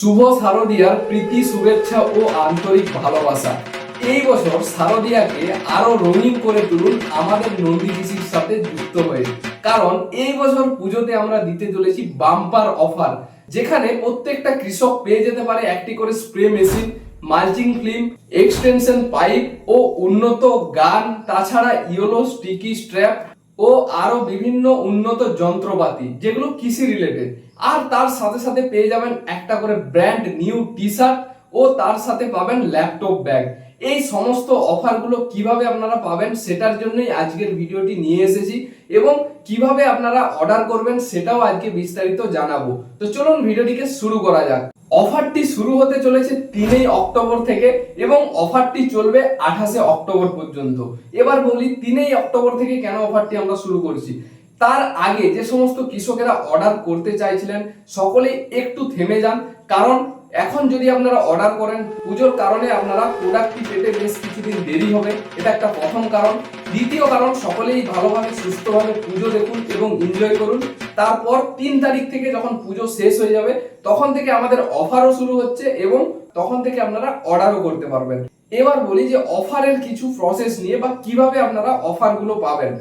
শুভ শারদিয়ার প্রীতি, শুভেচ্ছা ও আন্তরিক ভালোবাসা। এই বছর শারদিয়াকে আরও রঙিন করে তুলুন আমাদের নন্দী সাথে যুক্ত হয়ে। কারণ এই বছর পুজোতে আমরা দিতে চলেছি বাম্পার অফার, যেখানে প্রত্যেকটা কৃষক পেয়ে যেতে পারে একটি করে spray machine, mulching film extension pipe ও উন্নত গান, তাছাড়া ইয়েলো স্টিকি স্ট্র্যাপ ও আরও বিভিন্ন উন্নত যন্ত্রপাতি, যেগুলো কৃষি রিলেটেড আর তার সাথে সাথে পেয়ে যাবেন একটা করে ব্র্যান্ড নিউ টি শার্ট ও তার সাথে পাবেন ল্যাপটপ ব্যাগ এই সমস্ত অফারগুলো কীভাবে আপনারা পাবেন সেটার জন্যই আজকের ভিডিওটি নিয়ে এসেছি এবং কীভাবে আপনারা অর্ডার করবেন সেটাও আজকে বিস্তারিত জানাব। তো চলুন ভিডিওটিকে শুরু করা যাক। অফারটি শুরু হতে চলেছে তিনই অক্টোবর থেকে এবং অফারটি চলবে আঠাশে অক্টোবর পর্যন্ত। এবার বলি, তিনই অক্টোবর থেকে কেন অফারটি আমরা শুরু করছি? তার আগে যে সমস্ত কৃষকেরা অর্ডার করতে চাইছিলেন, সকলেই একটু থেমে যান, কারণ এখন যদি আপনারা অর্ডার করেন, পুজোর কারণে আপনারা প্রোডাক্টটি পেতে বেশ কিছুদিন দেরি হবে। এটা একটা প্রথম কারণ। দ্বিতীয় কারণ, সকলেই ভালোভাবে, সুস্থভাবে পুজো দেখুন এবং এনজয় করুন। তারপর তিন তারিখ থেকে যখন পুজো শেষ হয়ে যাবে, তখন থেকে আমাদের অফারও শুরু হচ্ছে এবং তখন থেকে আপনারা অর্ডারও করতে পারবেন। এবার বলি যে অফারের কিছু প্রসেস নিয়ে বা কীভাবে আপনারা অফারগুলো পাবেন।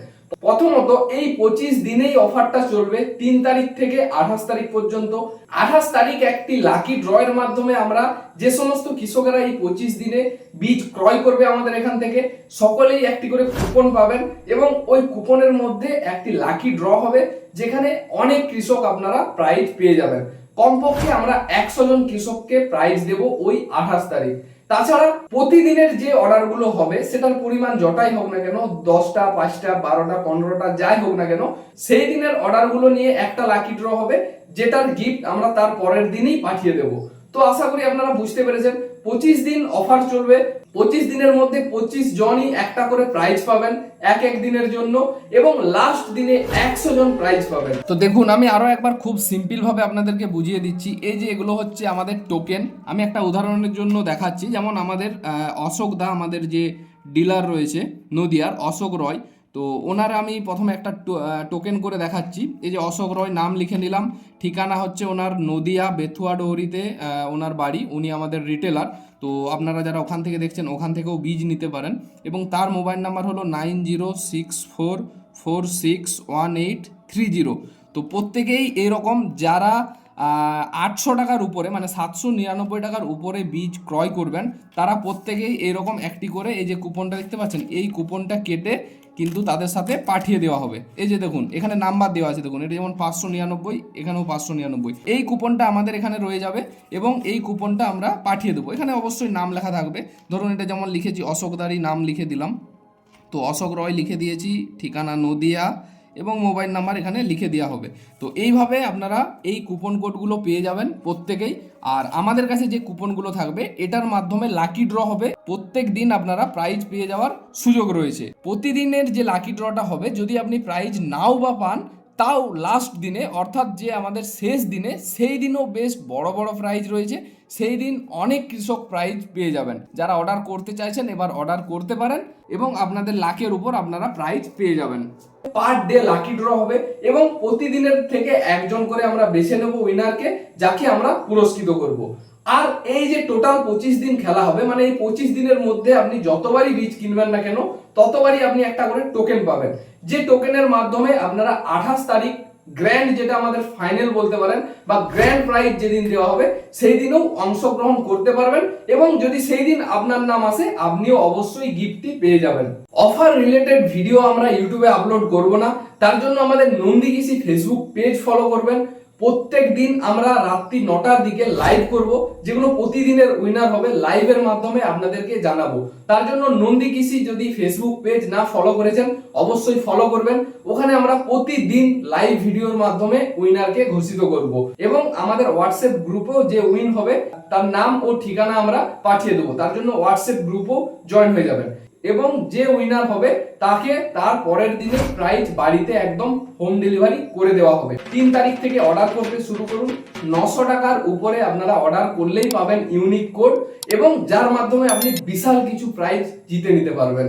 প্রথমত এই পঁচিশ দিনেই অফারটা চলবে, তিন তারিখ থেকে আঠাশ তারিখ পর্যন্ত। আঠাশ তারিখ একটি লাকি ড্রয়ের মাধ্যমে আমরা যে সমস্ত কৃষকেরা এই পঁচিশ দিনে বীজ ক্রয় করবে আমাদের এখান থেকে, সকলেই একটি করে কুপন পাবেন এবং ওই কুপনের মধ্যে একটি লাকি ড্র হবে, যেখানে অনেক কৃষক আপনারা প্রাইজ পেয়ে যাবেন। কমপক্ষে আমরা একশো জন কৃষককে প্রাইজ দেব ওই আঠাশ তারিখ। তাছাড়া প্রতিদিনের যে অর্ডারগুলো হবে, সেটার পরিমাণ যটাই হোক না কেন, দশটা, পাঁচটা, বারোটা, পনেরোটা, যাই হোক না কেন, সেই দিনের অর্ডারগুলো নিয়ে একটা লাকি ড্র হবে, যেটার গিফট আমরা তার পরের দিনই পাঠিয়ে দেব। তো আশা করি আপনারা বুঝতে পেরেছেন, পঁচিশ দিন অফার চলবে, পঁচিশ দিনের মধ্যে পঁচিশ জনই একটা করে প্রাইজ পাবেন, এক এক দিনের জন্য, এবং লাস্ট দিনে একশো জন প্রাইজ পাবেন। তো দেখুন, আমি আরও একবার খুব সিম্পল ভাবে আপনাদেরকে বুঝিয়ে দিচ্ছি, এই যে এগুলো হচ্ছে আমাদের টোকেন আমি একটা উদাহরণের জন্য দেখাচ্ছি, যেমন আমাদের অশোক দা আমাদের যে ডিলার রয়েছে, নদিয়ার, অশোক রয় তো ওনার আমি প্রথমে একটা টোকেন করে দেখাচ্ছি। এই যে অশোক রয় নাম লিখে নিলাম। ঠিকানা হচ্ছে ওনার নদিয়া, বেথুয়া ডৌরিতে ওনার বাড়ি। উনি আমাদের রিটেলার তো আপনারা যারা ওখান থেকে দেখছেন, ওখান থেকেও বীজ নিতে পারেন। এবং তার মোবাইল নাম্বার হলো nine zero six four four six one eight three zero. তো প্রত্যেকেই এরকম যারা আটশো টাকার উপরে মানে সাতশো নিরানব্বই টাকার উপরে বীজ ক্রয় করবেন, তারা প্রত্যেকেই এরকম একটি করে এই যে কুপনটা দেখতে পাচ্ছেন, এই কুপনটা কেটে কিন্তু তাদের সাথে পাঠিয়ে দেওয়া হবে। এই যে দেখুন, এখানে নাম্বার দেওয়া আছে, দেখুন, এটা যেমন পাঁচশো নিরানব্বই, এখানেও পাঁচশো নিরানব্বই। এই কুপনটা আমাদের এখানে রয়ে যাবে এবং এই কুপনটা আমরা পাঠিয়ে দেবো। এখানে অবশ্যই নাম লেখা থাকবে। ধরুন, এটা যেমন লিখেছি অশোকদারি নাম লিখে দিলাম। তো অশোক রয় লিখে দিয়েছি, ঠিকানা নদিয়া এবং মোবাইল নাম্বার এখানে লিখে দেওয়া হবে। তো এইভাবে আপনারা এই কুপন কোডগুলো পেয়ে যাবেন প্রত্যেকেই। আর আমাদের কাছে যে কুপনগুলো থাকবে, এটার মাধ্যমে লাকি ড্র হবে। প্রত্যেক দিন আপনারা প্রাইজ পেয়ে যাওয়ার সুযোগ রয়েছে। প্রতিদিনের যে লাকি ড্রটা হবে, যদি আপনি প্রাইজ নাও বা পান তাও লাস্ট দিনে, অর্থাৎ যে আমাদের শেষ দিনে, সেই দিনও বেশ বড় বড় প্রাইজ রয়েছে। সেই দিন অনেক কৃষক প্রাইজ পেয়ে যাবেন। যারা অর্ডার করতে চাইছেন, এবার অর্ডার করতে পারেন এবং আপনাদের লাখের উপর আপনারা প্রাইজ পেয়ে যাবেন। পার ডে লাকি ড্র হবে এবং প্রতিদিনের থেকে একজন করে আমরা বেছে নেব উইনারকে যাকে আমরা পুরস্কৃত করব। আর এই যে টোটাল পঁচিশ দিন খেলা হবে মানে এই পঁচিশ দিনের মধ্যে আপনি যতবারই বীজ কিনবেন না কেন, ততবারই আপনি একটা করে টোকেন পাবেন। যে টোকেনের মাধ্যমে আপনারা আঠাশ তারিখ গ্র্যান্ড যেটা আমাদের ফাইনাল বলতে পারেন, বা গ্র্যান্ড প্রাইজ যেদিন দেওয়া হবে, সেই দিনেও অংশগ্রহণ করতে পারবেন এবং যদি সেই দিন আপনার নাম আসে, আপনিও অবশ্যই গিফটটি পেয়ে যাবেন। অফার রিলেটেড ভিডিও আমরা ইউটিউবে আপলোড করব না, তার জন্য আমাদের নন্দী ফেসবুক পেজ ফলো করবেন। প্রত্যেক দিন আমরা রাত্রি নটার দিকে লাইভ করব, যেগুলো প্রতিদিনের উইনার হবে লাইভের মাধ্যমে আপনাদেরকে জানাব। তার জন্য নন্দী কৃষি যদি ফেসবুক পেজ না ফলো করেছেন, অবশ্যই ফলো করবেন। ওখানে আমরা প্রতিদিন লাইভ ভিডিওর মাধ্যমে উইনারকে ঘোষিত করব। এবং আমাদের হোয়াটসঅ্যাপ গ্রুপেও যে উইন হবে, তার নাম ও ঠিকানা আমরা পাঠিয়ে দেবো। তার জন্য হোয়াটসঅ্যাপ গ্রুপও জয়েন হয়ে যাবেন। এবং যে উইনার হবে, তাকে তার পরের দিনে প্রাইজ বাড়িতে একদম হোম ডেলিভারি করে দেওয়া হবে। তিন তারিখ থেকে অর্ডার করতে শুরু করুন। নশো টাকার উপরে আপনারা অর্ডার করলেই পাবেন ইউনিক কোড এবং যার মাধ্যমে আপনি বিশাল কিছু প্রাইজ জিতে নিতে পারবেন।